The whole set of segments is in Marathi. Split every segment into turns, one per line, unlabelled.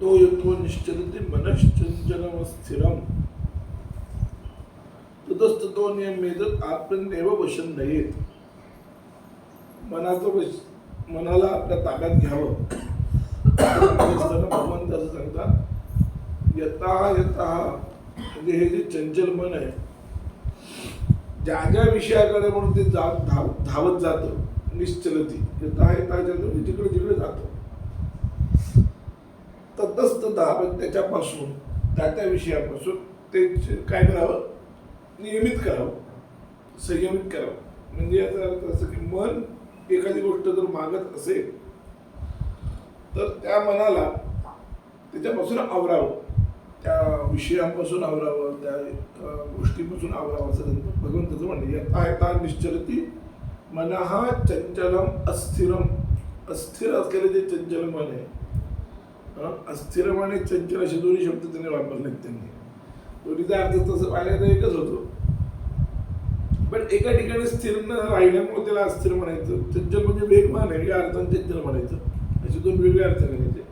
तो यतो निश्चलते मनश्चंचलम स्थिरम ततस्ततो नियमेत आत्मनेव वशन नयेत मनाचं वश मनाला आपल्या ताब्यात घ्यावं. असताना भगवंत असं सांगतात यथा यथा म्हणजे हे जे चंचल मन आहे ज्या ज्या विषयाकडे म्हणून ते जात धाव धावत जातं निश्चलती. यथा यथा म्हणजे जिकडे जिकडे जातं. ततस्तता पण त्याच्यापासून त्या त्या विषयापासून ते काय करावं? नियमित करावं. संयमित करावं. म्हणजे याचा अर्थ असं की मन एखादी गोष्ट जर मागत असेल तर त्या मनाला त्याच्यापासून आवरावं. त्या विषयांपासून आवरावं त्या गोष्टीपासून आवरावं असं त्यांचं भगवंताचं म्हणणे यथा यथा निश्चलती मनहा चंचलम अस्थिरम. अस्थिर असलेलं जे चंचल मन आहे अस्थिरम आणि चंचल असे दोन्ही शब्द त्यांनी वापरलेत त्यांनी. दोन्हीचा अर्थ तसं पाहिलं तर एकच होतो. पण एका ठिकाणी स्थिर न राहिल्यामुळे त्याला अस्थिर म्हणायचं. चंचल म्हणजे वेगवान आहे या अर्थाने चंचल म्हणायचं. असे दोन वेगळे अर्थ करायचे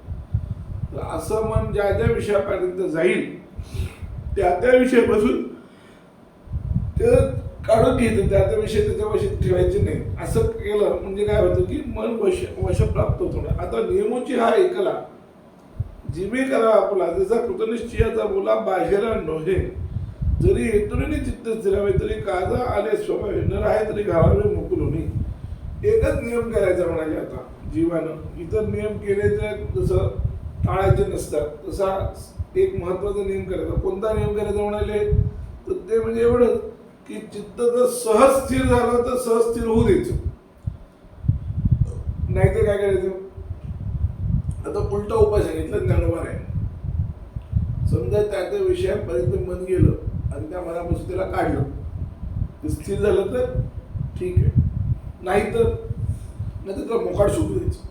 तर असं मन ज्या ज्या विषयापर्यंत जाईल त्या त्या विषयापासून ते काढून घ्यायचं त्या त्या विषय त्याच्या वशात ठेवायचे नाही. असं केलं म्हणजे काय होतं की मन वश प्राप्त होतो. आता नियमोची हा ऐकला जिमे करा आपला जसा कृतनिश्चयाचा बोला बाहेर नोहे. जरी हेतुरीने चित्त स्थिरावे तरी काजा आले स्वभावे न राहे तरी घालावे मोकल होणे एकच नियम करायचा म्हणाले आता जीवानं. इतर नियम केले तर जसं टाळायचे नसतात तसा एक महत्त्वाचा नियम करायचा. कोणता नियम करायचा म्हणाले? तर ते म्हणजे एवढंच की चित्त जर सहज स्थिर झालं तर सहज स्थिर होऊ द्यायचं. नाहीतर काय करायचं? आता उलटा उपाय सांगितलं ज्ञानोबार आहे. समजा त्या त्या विषयापर्यंत मन गेलं आणि त्या मनापासून त्याला काढलं. ते स्थिर झालं तर ठीक आहे. नाही तर नाही तर त्याला मोकाट सुटू द्यायचं.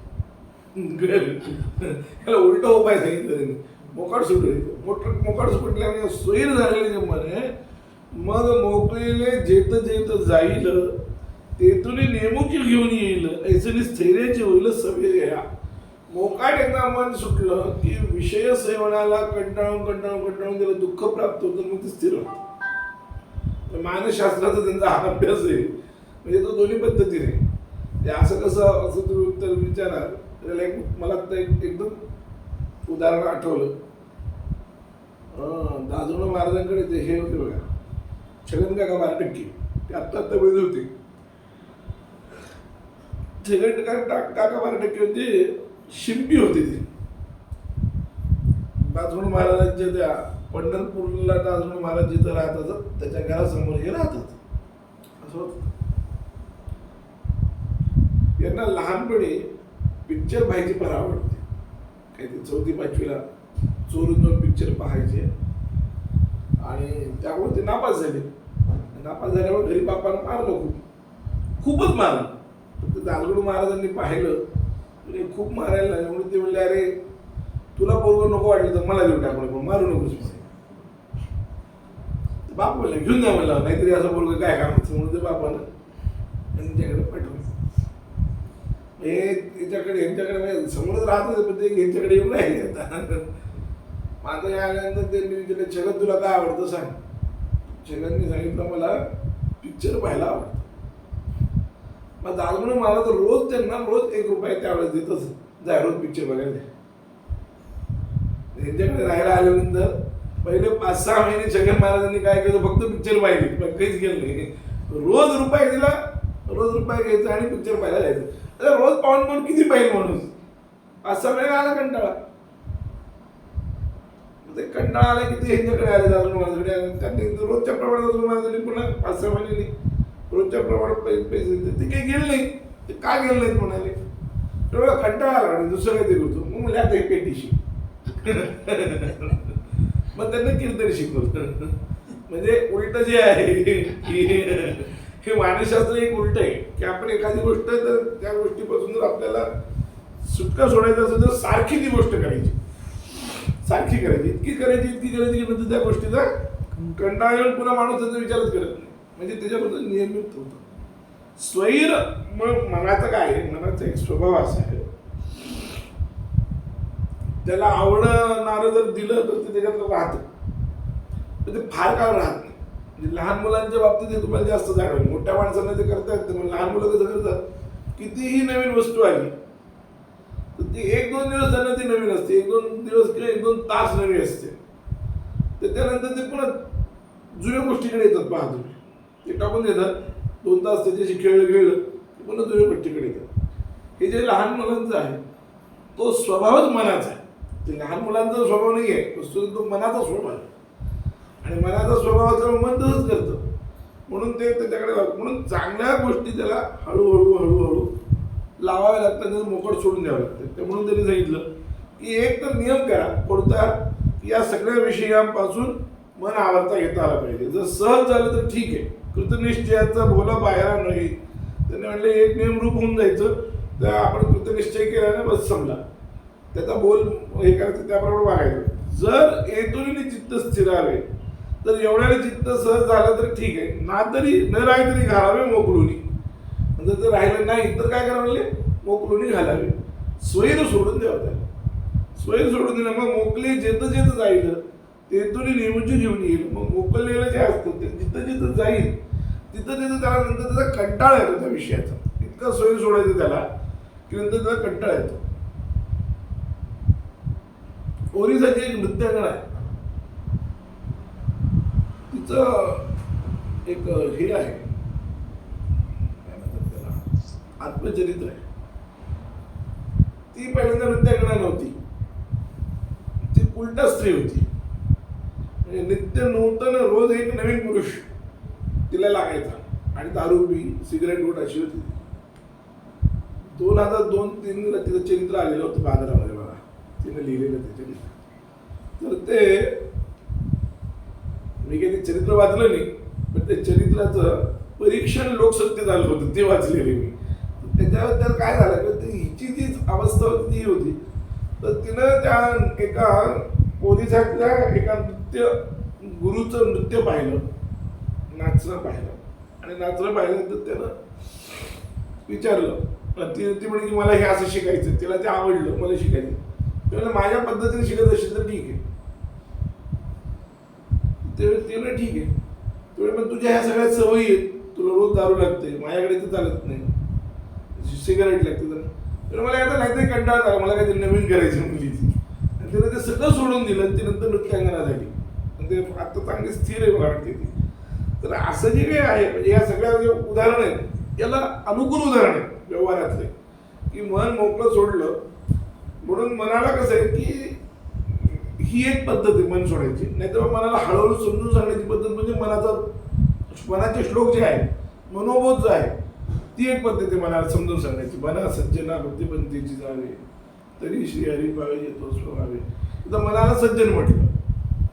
याला उलटा उपाय सांगितलं त्यांनी. मोकाट सुटू द्यायचं. मोठ मोकाट सुटल्याने सोयीर झालेले जे मन आहे मग मोकळीले जेत जेत जाईल तेथून नेमुकी घेऊन येईल. ऐसनी स्थैर्याचे होईल सवय घ्या मोकाट एकदा मन सुटलं की विषय सेवनाला कंटाळून कंटाळून कंटाळून त्याला दुःख प्राप्त होतं मग ते स्थिर होतं. तर मानसशास्त्राचा त्यांचा हा अभ्यास आहे. म्हणजे तो दोन्ही पद्धतीने. ते असं कसं असं तुम्ही उत्तर विचाराल त्याला एक मला आता एक एकदम उदाहरण आठवलं. अं, महाराजांकडे ते हे होते बघा. छगन काका बारटक्के. ते आत्ता आत्ता वेळ होते. छगन काका काका बारटक्के म्हणजे शिंपी होती ती. दासगुण महाराजांच्या त्या पंढरपूरला दासगुण महाराज जिथं राहत असत त्याच्या घरासमोर हे राहतात. असं यांना लहानपणी पिक्चर पाहायची फार आवडते काही ते चौथी पाचवीला चोरून दोन पिक्चर पाहायचे. आणि त्यामुळे ते नापास झाले. नापास झाल्यामुळे घरी बापानं मारलं खूप. खूपच मारलं. फक्त ते महाराजांनी पाहिलं. म्हणजे खूप मारायला लागले. म्हणून ते म्हणले अरे तुला पोरग नको वाटलं तर मला देऊन टाकलं पण मारू नकोस म्हणे. बाप म्हणलं घेऊन जा म्हणलं नाहीतरी असं पोरग काय कामाचं म्हणून ते बापानं त्यांच्याकडे पाठवलं. हे त्याच्याकडे यांच्याकडे म्हणजे समोरच राहत होते पण ते यांच्याकडे येऊन राहिले आता. माझं हे आल्यानंतर त्यांनी विचारलं छगन तुला काय आवडतं सांग? छगनने सांगितलं मला पिक्चर पाहायला आवडतं. मग दालगुण मला तर रोज त्यांना रोज एक रुपया त्यावेळेस देतच जाय रोज पिक्चर बघायला. त्यांच्याकडे राहायला आल्यानंतर पहिले पाच सहा महिने छगन महाराजांनी काय केलं फक्त पिक्चर पाहिली. पण काहीच गेलं नाही. रोज रुपये दिला रोज रुपये घ्यायचा आणि पिक्चर पाहायला जायचं. अरे रोज पाहून पाहून किती पाहिजे माणूस? पाच सहा महिने आला कंटाळा. ते कंटाळा आला की ते यांच्याकडे आले दादू महाराजांकडे आले. त्यांनी रोजच्या प्रमाणात दादू पुन्हा पाच सहा महिन्यांनी रोजच्या प्रमाणात पैसे पैसे ते काही गेले नाही ते का गेले नाहीत म्हणाले? तेवढा कंटाळा आला आणि दुसरं काही ते करतो मग म्हणजे आता हे पेटीशी. मग त्यांना कीर्तन शिकवलं. म्हणजे उलट जे आहे हे मानसशास्त्र एक उलट आहे की आपण एखादी गोष्ट तर त्या गोष्टीपासून जर आपल्याला सुटका सोडायचं असेल तर सारखी ती गोष्ट करायची. सारखी करायची. इतकी करायची इतकी करायची की नंतर त्या गोष्टीचा कंटाळा येऊन पुन्हा माणूस त्याचा विचारच करत नाही. म्हणजे त्याच्याबद्दल नियमित होतं. स्वैर मग मनाचं काय आहे? मनाचा एक स्वभाव असा आहे. त्याला आवडणारं जर दिलं तर ते त्याच्यात राहतं. पण ते फार काळ राहत नाही. म्हणजे लहान मुलांच्या बाबतीत हे तुम्हाला जास्त जाणवेल. मोठ्या माणसांना ते करता येतं लहान मुलं कसं करतात? कितीही नवीन वस्तू आली तर ती एक दोन दिवस त्यांना ती नवीन असते. एक दोन दिवस किंवा एक दोन तास नवीन असते. तर त्यानंतर ते पुन्हा जुन्या गोष्टीकडे येतात पाहतो ते टाकून देतात. दोन तास त्याच्याशी खेळलं खेळलं की पुन्हा दुसऱ्या गोष्टीकडे येतात. हे जे लहान मुलांचं आहे तो स्वभावच मनाचा आहे. ते लहान मुलांचा स्वभाव नाही आहे वस्तू तो मनाचा स्वभाव आहे. आणि मनाचा स्वभाव असल्यामुळे मन तसंच करतं. म्हणून ते त्याच्याकडे म्हणून चांगल्या गोष्टी त्याला हळूहळू हळूहळू लावाव्या लागतात त्याचं मोकड सोडून द्यावं लागतं. ते म्हणून त्यांनी सांगितलं की एक तर नियम करा कोणता? या सगळ्या विषयांपासून मन आवडता घेता आलं पाहिजे. जर सहज झालं तर ठीक आहे. कृतनिश्चयाचा बोला बाहेर नाही त्याने म्हणले एक नियमरूप होऊन जायचं. तर आपण कृतनिश्चय केल्याने बस समजा त्याचा बोल हे करायचं त्याप्रमाणे वागायचं. जर येतून चित्त स्थिरावे तर एवढ्याने चित्त सहज झालं तर ठीक आहे. ना तरी न राही तरी घालावे मोकळुनी. जर राहिलं नाही तर काय करावं लागले? मोकळुनी घालावे. स्वैर सोडून द्यावं त्याला स्वैर सोडून दिलं मग मोकळी जेत जेत जायचं. ते तेथून नियोजन घेऊन येईल. मग मोकळलेलं जे असतं ते जिथं जिथं जाईल तिथं तिथं त्याला नंतर त्याचा कंटाळा येतो त्या विषयाचा. इतकं सोयी सोडायचं त्याला की नंतर त्याला कंटाळा येतो. ओरिसाची एक नृत्यांगण आहे. तिचं एक हे आहे. काय म्हणतात त्याला? आत्मचरित्र आहे. ती पहिल्यांदा नृत्यांगणा नव्हती. ती उलटा स्त्री होती. नित्य नूतन रोज एक नवीन पुरुष तिला लागायचा. आणि दारू बी सिगरेट गोट अशी होती. दोन हजार दोन तीन तिचं चरित्र आलेलं होतं बाजारामध्ये मला तिने लिहिलेलं ते चरित्र. तर ते मी काही ते चरित्र वाचलं नाही पण ते चरित्राचं परीक्षण लोकसत्य झालं होतं ते वाचलेले मी. त्याच्यावर तर काय झालं की हिची जी अवस्था होती ती होती. तर तिनं त्या एका पोलिसातल्या एका नृत्य गुरुचं नृत्य पाहिलं नाचणं पाहिलं. आणि नाचणं पाहिलं तर त्यानं विचारलं ती ती म्हणे की मला हे असं शिकायचं तिला ते आवडलं मला शिकायचं त्यामुळे माझ्या पद्धतीने शिकत असेल तर ठीक आहे. त्यावेळेस ते म्हणे ठीक आहे. तेवढे पण तुझ्या ह्या सगळ्या सवयी आहेत तुला रोज दारू लागते माझ्याकडे तर चालत नाही. सिगारेट लागते तर. तर मला आता नाहीतरी कंटाळा झाला मला काहीतरी नवीन करायचं मुलीची. आणि तिने ते सगळं सोडून दिलं आणि ती नंतर नृत्यांगना झाली म्हणजे ते आता चांगली स्थिर आहे मला ती. तर असं जे काही आहे म्हणजे या सगळ्या जे उदाहरण आहेत याला अनुकूल उदाहरण आहे व्यवहारातले. की मन मोकळं सोडलं म्हणून मनाला कसं आहे की ही एक पद्धत आहे मन सोडायची. नाहीतर मनाला हळूहळू समजून सांगण्याची पद्धत म्हणजे मनाचा मनाचे श्लोक जे आहे मनोबोध जो आहे ती एक पद्धत आहे मनाला समजून सांगण्याची. मना सज्जना बुद्धिपंथीची जावे तरी श्री हरी पावे येतो स्वभावे तर मनाला सज्जन म्हटलं.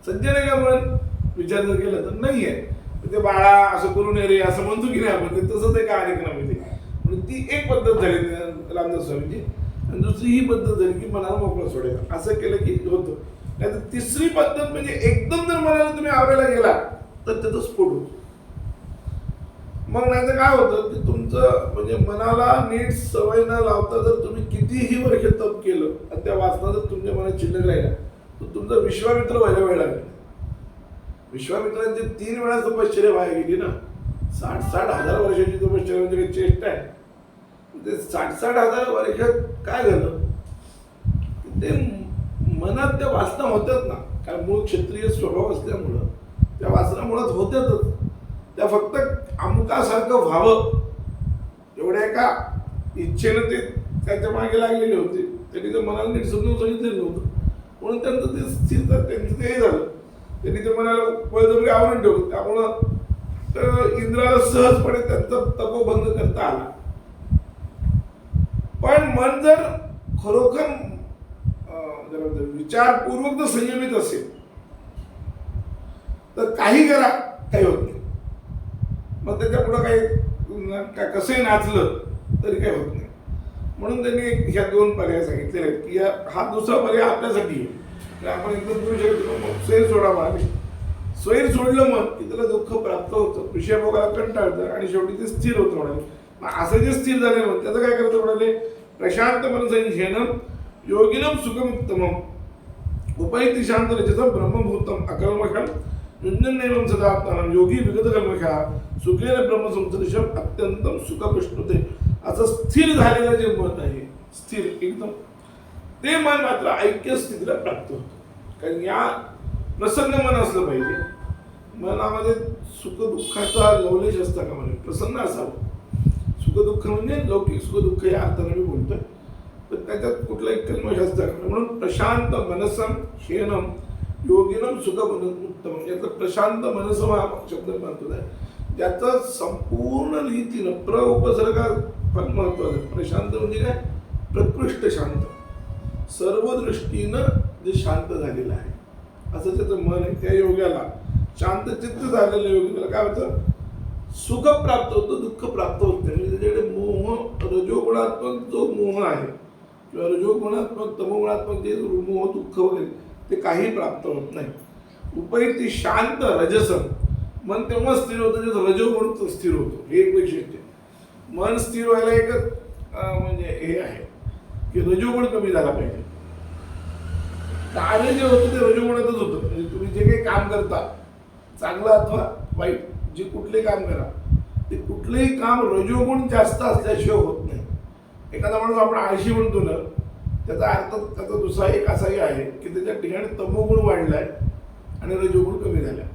सज्जन नाही का मन विचार जर केला तर नाही आहे ते बाळा असं करू नये रे असं म्हणतो की नाही आपण ते तसंच आहे कार्यक्रमामध्ये म्हणून ती एक पद्धत झाली रामदास स्वामीची. आणि दुसरी ही पद्धत झाली की मनाला मोकळं सोडायचं. असं केलं की होतं. नाही तर तिसरी पद्धत म्हणजे एकदम जर मनाला तुम्ही आवरायला गेला तर त्याचा स्फोट होतो. मग नाही तर काय होतं की तुमचं म्हणजे मनाला नीट सवय न लावता जर तुम्ही कितीही वर्ष तप केलं आणि त्या वाचना जर तुमच्या मनात शिल्लक राहिला तर तुमचा विश्वामित्र व्हायला वेळ लागला. विश्वामित्रांची तीन वेळा तपश्चर्या वाया गेली ना. साठ साठ हजार वर्षाची तपश्चर्या म्हणजे काही चेष्टा आहे. ते साठ साठ हजार वर्षात काय झालं? ते मनात त्या वासना होत्यात ना. कारण मूळ क्षेत्रीय स्वभाव असल्यामुळं त्या वासना मुळात होत्यातच. त्या फक्त अमुकासारखं व्हावं. एवढ्या एका इच्छेनं ते त्याच्यामागे लागलेले होते. त्यांनी ते मनाला नीट समजून सांगितलेलं नव्हतं. म्हणून त्यांचं ते स्थिर त्यांचं ते हे झालं. त्यांनी ते मनाला बळजबरी आवरून ठेवलं. त्यामुळं तर इंद्राला सहजपणे त्यांचा तपोभंग करता आला. पण मन जर खरोखर विचारपूर्वक जर संयमित असेल तर काही करा काही होत नाही. मग त्याच्या पुढं काही का- कसंही नाचलं तरी काही होत नाही. म्हणून त्यांनी ह्या दोन पर्याय सांगितलेले आहेत की हा दुसरा पर्याय आपल्यासाठी आहे. आपण एकदम करू शकतो मग स्वैर सोडा मागे. स्वैर सोडलं मग की त्याला दुःख प्राप्त होतं. विषयभोगाला कंटाळतं आणि शेवटी ते स्थिर होतं म्हणाले. मग असं जे स्थिर झाले मग त्याचं काय करतं म्हणाले? प्रशांत मनसं घेणं योगिनम सुखमुत्तम उपयुक्त शांत रजतम ब्रह्मभूतम अकर्मकम युंजन्यवम सदात्मानं योगी विगत कर्मख्या सुखेन ब्रह्मसंसदृशम अत्यंतम सुख असं स्थिर झालेलं जे मत आहे स्थिर एकदम. ते मन मात्र ऐक्य स्थितीला प्राप्त होतं. कारण या प्रसन्न मन असलं पाहिजे. मनामध्ये सुखदुःखाचा लवलेश असता का म्हणजे प्रसन्न असावं. सुखदुःख म्हणजे लौकिक सुखदुःख या अर्थाने मी बोलतोय. पण त्याच्यात कुठलाही कल्मश असता का म्हणून प्रशांत मनसम शेनम योगिनम सुख उत्तम. यातलं प्रशांत मनसम हा शब्द महत्त्वाचा आहे त्याचं संपूर्ण रीतीनं प्र उपसर्गा पण महत्वाचं आहे. प्रशांत म्हणजे काय? प्रकृष्ट शांत. सर्व दृष्टीनं जे शांत झालेलं आहे. असं त्याचं मन आहे त्या योग्याला शांत चित्त झालेलं योगीला काय होतं? सुख प्राप्त होतं दुःख प्राप्त होत. नाही म्हणजे त्याच्याकडे मोह रजोगुणात्मक जो मोह आहे किंवा रजोगुणात्मक तमोगुणात्मक जे मोह दुःख वगैरे ते काही प्राप्त होत नाही. उपयुक्ती शांत रजसन मन तेव्हा स्थिर होतं जेव्हा रजोगुण स्थिर होतो. हे एक वैशिष्ट्य मन स्थिर व्हायला एकच म्हणजे हे आहे की रजोगुण कमी झाला पाहिजे. कार्य जे होतं ते रजोगुणातच होतं. म्हणजे तुम्ही जे काही काम करता चांगलं अथवा वाईट जे कुठले काम करा ते कुठलेही काम रजोगुण जास्त असल्याशिवाय होत नाही. एखादा माणूस आपण आळशी म्हणतो ना त्याचा अर्थ त्याचा दुसरा एक असाही आहे की त्याच्या ठिकाणी तमोगुण वाढलाय आणि रजोगुण कमी झालाय.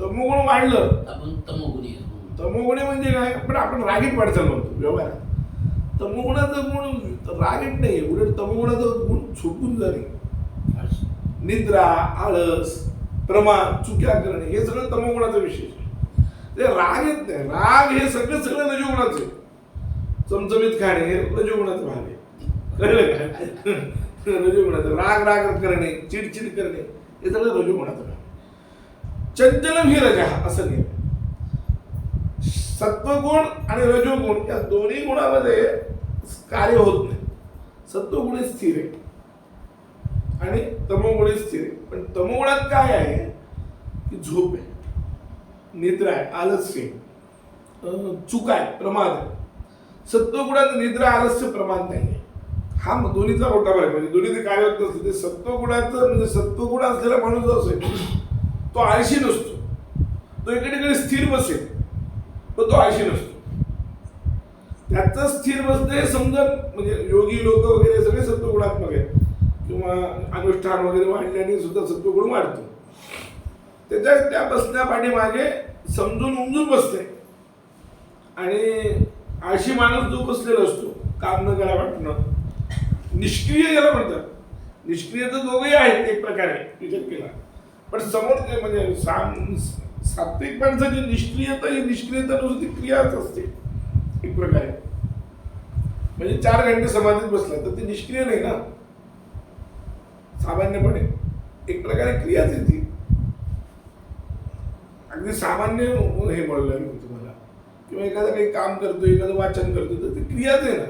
तमोगुण वाढलं.
आपण तमोगुणी.
तमोगुणी म्हणजे काय? पण आपण रागीट माणसाला म्हणतो व्यवहारात. तमोगुणाचं गुण रागीट नाही उलट तमोगुणाचं गुण छुपून जाणे निद्रा आळस प्रमाद चुक्या करणे हे सगळं तमोगुणाचं विशेष. ते राग येत नाही. राग हे सगळं सगळं रजोगुणाचं चमचमीत खाणे हे रजोगुणाचं भाग आहे. कळलं का? रजोगुणाचं. राग राग करणे चिडचिड करणे हे सगळं रजोगुणाचं भाग. चंचलम ही रजा असं नाही. सत्वगुण आणि रजोगुण या दोन्ही गुणामध्ये कार्य होत नाही. सत्वगुण स्थिर आहे. आणि तमोगुण स्थिर आहे. पण तमोगुणात काय आहे? की झोप आहे निद्रा आहे आलस्य चुका चूक आहे प्रमाद आहे. सत्वगुणात निद्रा आलस्य प्रमाद नाही आहे. हा दोन्हीचा मोठा भाग आहे. म्हणजे दोन्ही कार्य होत असते ते सत्वगुणाचं म्हणजे सत्वगुण असलेला माणूस जो असेल तो आळशी नसतो. तो इकडे इकडे स्थिर बसेल. पण तो आळशी नसतो. त्याचं स्थिर बसणं हे समजत म्हणजे योगी लोक वगैरे सगळे सत्वगुणात्मक आहेत. किंवा अनुष्ठान वगैरे वाढल्याने सुद्धा सत्वगुण वाढतो. त्याच्या त्या बसण्या पाठीमागे समजून उमजून बसते आणि आळशी माणूस जो बसलेला असतो काम न करा वाटणं निष्क्रिय याला म्हणतात. निष्क्रिय तर दोघेही आहेत एक प्रकारे विचार केला. पण समोर म्हणजे साम- सात्विक माणसाची निष्क्रियता ही निष्क्रियता नुसती ती क्रियाच असते. एक प्रकारे. म्हणजे चार घंटे समाधीत बसला तर ते निष्क्रिय नाही ना? सामान्यपणे. एक प्रकारे क्रियाच येते अगदी सामान्य हे बोललोय मी तुम्हाला. किंवा एखादं काही काम करतो एखादं वाचन करतो तर ती क्रियाच आहे ना?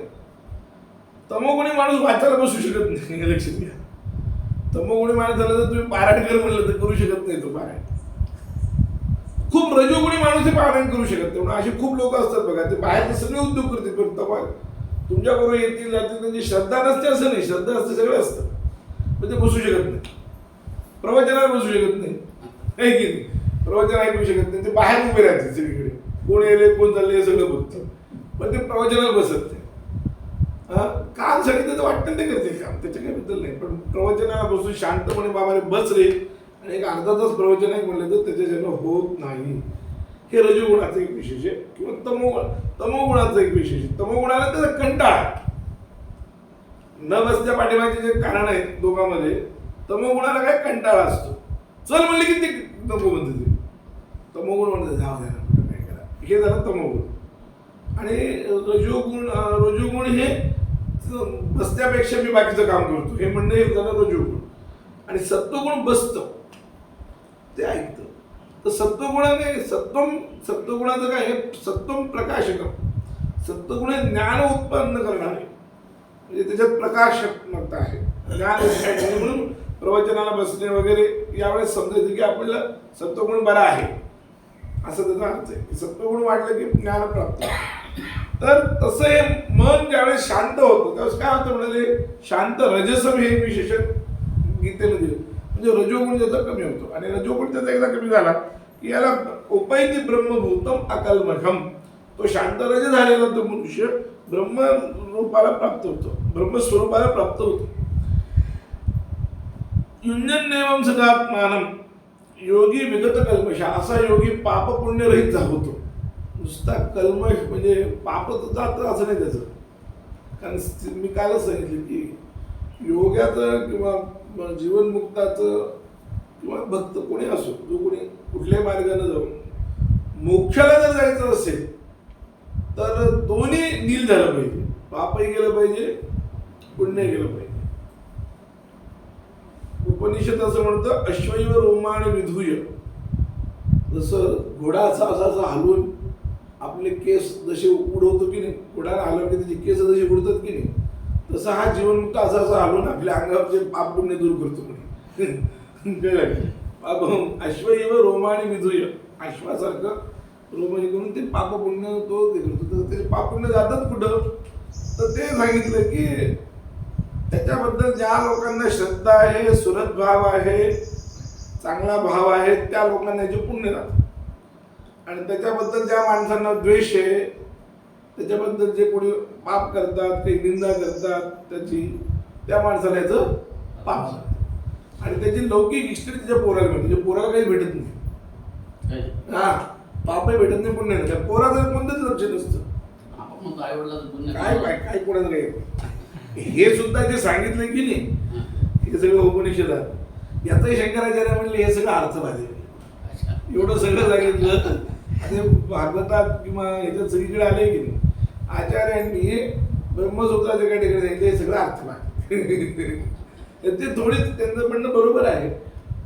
तमोगुणी माणूस वाचायला बसू शकत नाही लक्षात घ्या. तमोगुणी माणसाला जर तुम्ही पारायण कर म्हणलं तर करू शकत नाही तो पारायण. खूप रजोगुणी माणूस हे पारायण करू शकत नाही. म्हणून असे खूप लोक असतात बघा ते बाहेरचे सगळे उद्योग करतील पण तपास तुमच्याबरोबर येतील जातील त्यांची श्रद्धा नसते असं नाही. श्रद्धा असते सगळं असतं पण ते बसू शकत नाही. प्रवचनाला बसू शकत नाही. है की नाही? प्रवचन ऐकू शकत नाही. ते बाहेर उभे राहते सगळीकडे. कोण येले कोण चालले हे सगळं बघतं पण ते प्रवचनाला बसत नाही. काम सांगितलं तर वाटतं ते करते काम. त्याच्या काही बद्दल नाही. पण प्रवचनाला बसून शांतपणे बाबा रे बस रे आणि एक अर्धा तास प्रवचन एक म्हणलं तर त्याच्याच्यानं होत नाही. हे रजोगुणाचं एक विशेष आहे किंवा तमोगुण तमोगुणाचं एक विशेष आहे. तमोगुणाला त्याचा कंटाळा न बसल्या पाठीमागचे जे कारण आहेत दोघांमध्ये तमोगुणाला काय कंटाळा असतो? चल म्हणले की ते तमो म्हणते ते तमोगुण म्हणते जाऊ द्या ना काय करा. हे झालं तमोगुण. आणि रजोगुण रजोगुण हे बसण्यापेक्षा मी बाकीचं काम करतो. हे म्हणणं हे झालं रजोगुण. आणि सत्वगुण बसतं. ते ऐकतं तर सत्वगुणाने सत्वम सत्वगुणाचं काय हे सत्वम प्रकाशकम. सत्वगुण हे ज्ञान उत्पन्न करणारे. म्हणजे त्याच्यात प्रकाशात्मकता आहे. ज्ञान उत्पन्न म्हणून प्रवचनाला बसणे वगैरे यावेळेस समजायचं की आपल्याला सत्वगुण बरा आहे. असं त्याचा अर्थ आहे. की सत्वगुण वाढलं की ज्ञान प्राप्त तर तसं हे मन ज्यावेळेस शांत होतं त्यावेळेस काय होतं म्हणाले? शांत रजसम हे विशेषण गीतेमध्ये. म्हणजे रजोगुण त्याचा कमी होतो. आणि रजोगुण त्याचा एकदा कमी झाला की याला उपैती ब्रह्मभूतम अकल्मखम तो शांत रज झालेला तो मनुष्य ब्रह्म रूपाला प्राप्त होतो. ब्रह्मस्वरूपाला प्राप्त होतो. युंजन्यवम सदात्मानम योगी विगत कल्मशा असा योगी पाप पुण्यरहित होतो. नुसता कल्मश म्हणजे पाप तर जातं असं नाही त्याचं. कारण मी कालच सांगितलं की योगाचं किंवा जीवनमुक्ताचं किंवा भक्त कोणी असो जो कोणी कुठल्याही मार्गाने जाऊन मोक्षाला जर जायचं असेल तर दोन्ही नील झालं पाहिजे. पापही गेलं पाहिजे पुण्य गेलं पाहिजे. उपनिषद असं म्हणतं अश्वैव रोमाण विधूय. जसं घोडा असा असा असा हलवून आपले केस जसे उडवतो की नाही घोडाला हलवले की त्याचे केस जसे उडतात की नाही तसं हा जीवनमुक्त असा असा हलवून आपल्या अंगावरचे पाप पुण्य दूर करतो म्हणे कळलं का? रोमा आणि रोमाणी विधूय. अश्वासारखं रोमानी करून ते पाप पुण्य तो ते करतो. तर ते पाप पुण्य जातात कुठं? तर ते सांगितलं की त्याच्याबद्दल ज्या लोकांना श्रद्धा आहे सुरत भाव आहे चांगला भाव आहे त्या लोकांना याचे पुण्य जातं. आणि त्याच्याबद्दल ज्या माणसांना द्वेष आहे त्याच्याबद्दल जे कोणी पाप करतात काही निंदा करतात त्याची त्या माणसाला याचं पाप. आणि त्याची लौकिक इष्टी त्याच्या पोराला मिळते त्याच्या पोराला काही भेटत नाही. हा पापही भेटत नाही पुण्य नाही. त्या पोराचं कोणतंच लक्ष नसतं. काय काय काय कोणाचं काही हे सुद्धा जे सांगितलं की नाही हे. सगळं उपनिषदात याचंही शंकराचार्य म्हणले हे सगळं आहे.
अच्छा.
एवढं सगळं सांगितलं. ते भागवतात किंवा याच्यात सगळीकडे आले की नाही? आचार्यांनी ब्रह्मसूत्राच्या काय ठिकाणी सांगितलं हे सगळं अर्थवाद ते थोडीच त्यांचं म्हणणं बरोबर आहे.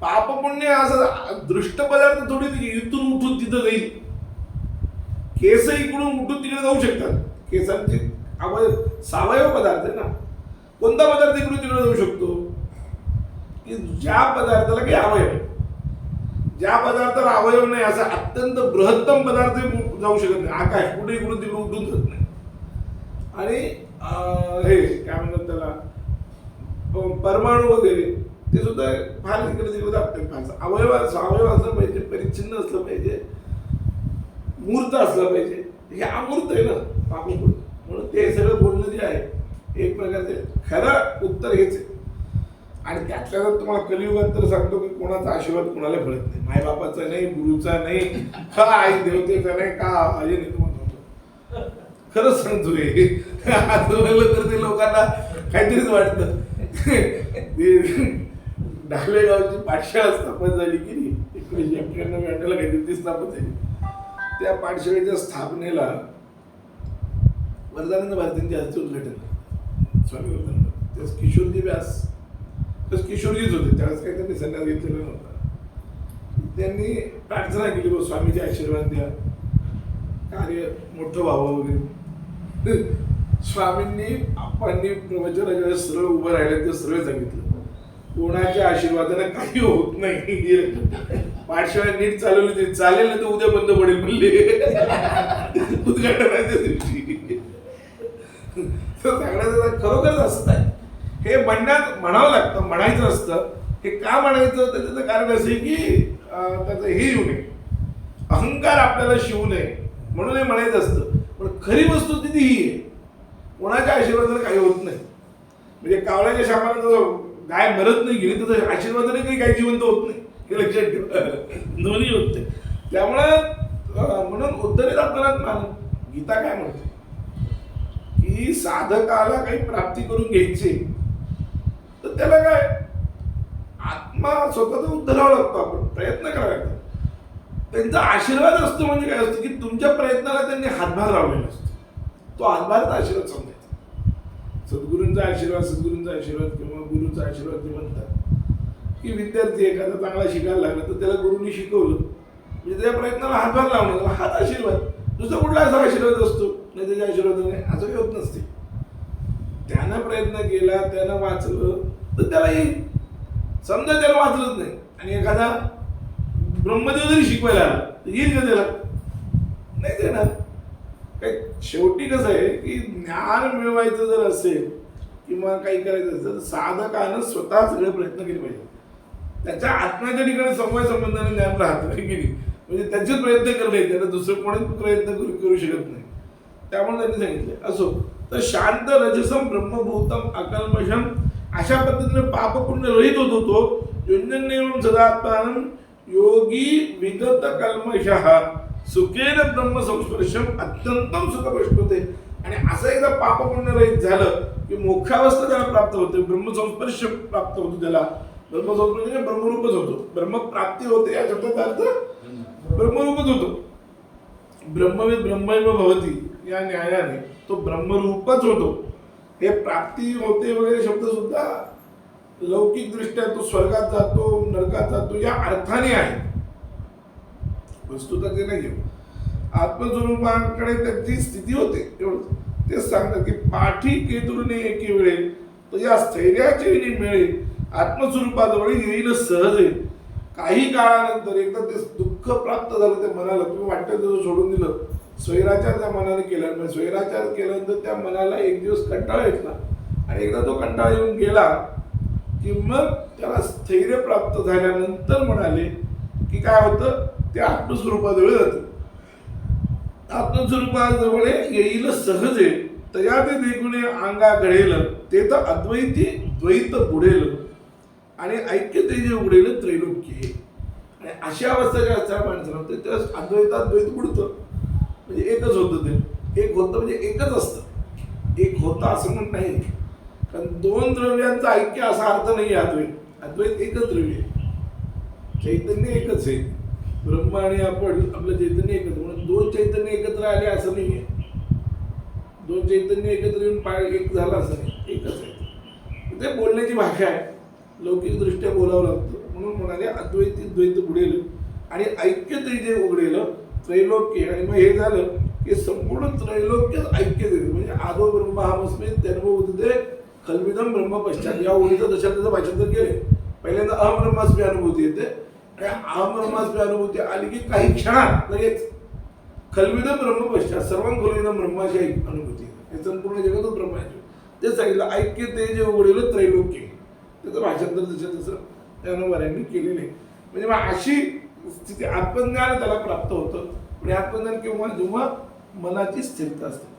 पाप पुण्य असं दृष्ट पदार्थ थोडी इथून उठून तिथं जाईल. केस इकडून उठून तिकडे जाऊ शकतात. केसांचे अवय सावयव पदार्थ आहे ना. कोणता पदार्थ इकडून तिकडे जाऊ शकतो? की ज्या पदार्थाला काही अवयव. आहे ज्या पदार्थाला अवयव नाही असा अत्यंत बृहत्तम पदार्थ हे जाऊ शकत नाही. आकाश कुठे इकडून तिकडे उठून जात नाही. आणि हे काय म्हणतात त्याला? परमाणू वगैरे ते सुद्धा फार इकडे तिकडे जात नाही फार अवयव अवयव असलं पाहिजे परिच्छिन्न असलं पाहिजे मूर्त असलं पाहिजे. हे अमूर्त आहे ना पापपूर्ण म्हणून ते सगळं बोलणं जे आहे एक प्रकारचे खरं उत्तर हेच आहे. आणि त्यातल्या जर तुम्हाला कलियुगात तर सांगतो की कोणाचा आशीर्वाद कोणाला मिळत नाही. मायबापाचा नाही गुरुचा नाही का आई देवतेचा नाही का अजय नाही तुम्हाला खरंच सांगतो हे. तर ते लोकांना काहीतरीच वाटतं. ते ढाले पाठशाळा स्थापन झाली की नाही? एकोणीसशे अठ्ठ्याण्णव अठ्ठ्याला काहीतरी ती स्थापन झाली. त्या पाठशाळेच्या स्थापनेला वरदानंद भारतींच्या हस्ते उद्घाटन. स्वामी वरदानंद. त्यास किशोरजी व्यास तस किशोरजीच होते. त्यावेळेस काही त्यांनी संन्यास घेतलेला नव्हता. त्यांनी प्रार्थना केली बघ स्वामीचे आशीर्वाद द्या. कार्य मोठं व्हावं वगैरे. स्वामींनी आप्पांनी प्रवचनाच्या सरळ उभं राहिलं ते सरळ सांगितलं. कोणाच्या आशीर्वादाने काही होत नाही. पाठशाळा नीट चालवली ते चालेल ना तर उद्या बंद पडेल म्हणले. उद्घाटनाच्या दिवशी. तर सांगण्याचं खरोखरच असत आहे. हे म्हणण्यात म्हणावं लागतं म्हणायचं असतं. हे का म्हणायचं? तर त्याचं कारण असं आहे की त्याचं हे येऊ नये. अहंकार आपल्याला शिवू नये. म्हणून हे म्हणायचं असतं. पण खरी वस्तुस्थिती ही आहे. कोणाच्या आशीर्वादाने काही होत नाही. म्हणजे कावळ्याच्या शामाला गाय मरत नाही गेली तर आशीर्वादाने काही काय जिवंत होत नाही. हे लक्षात ठेवा. दोन्ही होत नाही. त्यामुळं म्हणून उत्तरेत आपल्याला मान गीता काय म्हणते? की साधकाला काही प्राप्ती करून घ्यायची तर त्याला काय? आत्मा स्वतःचा उद्धरावा लागतो आपण. प्रयत्न करावा लागतो त्यांचा आशीर्वाद असतो म्हणजे काय असतं की तुमच्या प्रयत्नाला त्यांनी हातभार लावलेला असतो. तो हातभारचा आशीर्वाद समजायचा. सद्गुरूंचा आशीर्वाद सद्गुरूंचा आशीर्वाद किंवा गुरुचा आशीर्वाद ते म्हणतात की विद्यार्थी एखादा चांगला शिकायला लागला तर त्याला गुरुनी शिकवलं. म्हणजे त्या प्रयत्नाला हातभार लावणं हाच हात आशीर्वाद. दुसरा कुठला असा आशीर्वाद असतो? नाही त्याच्या नाही असं काही होत नसते. त्यानं प्रयत्न केला त्यानं वाचलं तर त्याला येईल समजा त्याला वाचलंच नाही. आणि एखादा ब्रह्मदेव जरी शिकवायला आला तर येईल का त्याला? नाही देणार. काय शेवटी कसं आहे की ज्ञान मिळवायचं जर असेल किंवा काही करायचं असेल तर साधकानं स्वतः सगळे प्रयत्न केले पाहिजे. त्याच्या आत्म्याच्या ठिकाणी समवाय संबंधाने ज्ञान राहतं नाही की नाही. म्हणजे त्याचे प्रयत्न करणे त्याला दुसरं कोणीच प्रयत्न करू करू शकत नाही. त्यामुळे त्यांनी सांगितले असो. तर शांत रजसम ब्रह्मभूतम अकल्मषम अशा पद्धतीने पाप रहित होत होतो तो सदात्मान योगी विगत कल्मशः सुखेन ब्रह्म संस्पर्शम अत्यंतम सुख होते आणि असं एकदा पाप रहित झालं की मोक्षावस्था त्याला प्राप्त होते. ब्रह्मसंस्पर्श प्राप्त होतो त्याला. ब्रह्मसंस्पर्श म्हणजे ब्रह्मरूपच होतो. ब्रह्मप्राप्ती होते या शब्दाचा अर्थ ब्रह्मरूपच होतो. ब्रह्मविद ब्रह्मैव भवती या न्यायाने तो ब्रह्मरूपच होतो. हे प्राप्ती होते वगैरे शब्द सुद्धा लौकिक दृष्ट्या तो स्वर्गात जातो नरकात जातो या अर्थाने आहे वस्तुता ते नाही आत्मस्वरूपाकडे त्यांची स्थिती होते. एवढं. तेच सांगतात की पाठी केतुरने एके वेळे तो या स्थैर्याचे वेळी मिळेल आत्मस्वरूपाजवळ येईल सहज. येईल काही काळानंतर एकदा ते दुःख प्राप्त झालं ते मनाला तुम्ही वाटतं तसं सोडून दिलं. स्वैराचार त्या मनाने केला म्हणजे स्वैराचार केल्यानंतर त्या मनाला एक दिवस कंटाळा येतला. आणि एकदा तो कंटाळा येऊन गेला की मग त्याला स्थैर्य प्राप्त झाल्यानंतर म्हणाले की काय होतं? ते आत्मस्वरूपाजवळ जातं. आत्मस्वरूपाजवळ येईल सहज आहे तया ते देखून अंगा घडेल ते तर अद्वैती द्वैत बुडेल. आणि ऐक्य ते जे उडेल त्रैलोक्य आणि अशी अवस्था ज्या असतात माणसाला ते त्या अद्वैतात द्वैत बुडतं. म्हणजे एकच होतं ते. एक होतं म्हणजे एकच असतं. एक होतं असं म्हणत नाही कारण दोन द्रव्यांचा ऐक्य असा अर्थ नाही आहे अद्वैत. अद्वैत एकच द्रव्य आहे. चैतन्य एकच आहे. ब्रह्म आणि आपण आपलं चैतन्य एकत्र. म्हणून दोन चैतन्य एकत्र आले असं नाही आहे. दोन चैतन्य एकत्र येऊन पाय एक झाला असं नाही. एकच आहे. ते बोलण्याची भाषा आहे. लौकिकदृष्ट्या बोलावं लागतं. म्हणून म्हणाले अद्वैत द्वैत बुडेल आणि ऐक्य ते जे उघडेल. त्रैलोक्य. आणि मग हे झालं की संपूर्ण त्रैलोक्यच ऐक्य देते. म्हणजे आदो ब्रह्माहमस्मी जन्मबुद्धे खलविदम ब्रह्म पश्चात. या ओळीचं दशांचं भाषांतर केले पहिल्यांदा अहब्रह्मास्मी अनुभूती येते. आणि अहब्रह्मास्मी अनुभूती आली की काही क्षणात लगेच खलविदम ब्रह्म पश्चात सर्वां खलविदम ब्रह्माची अनुभूती हे संपूर्ण जगातच ब्रह्माची ते सांगितलं ऐक्य ते जे उघडेल त्रैलोक्य. त्याचं भाषांतर जसं तसं त्या अनुवाऱ्यांनी केलेलं आहे. म्हणजे मग अशी स्थिती आत्मज्ञान त्याला प्राप्त होतं. आणि आत्मज्ञान केव्हा जेव्हा मनाची स्थिरता असते.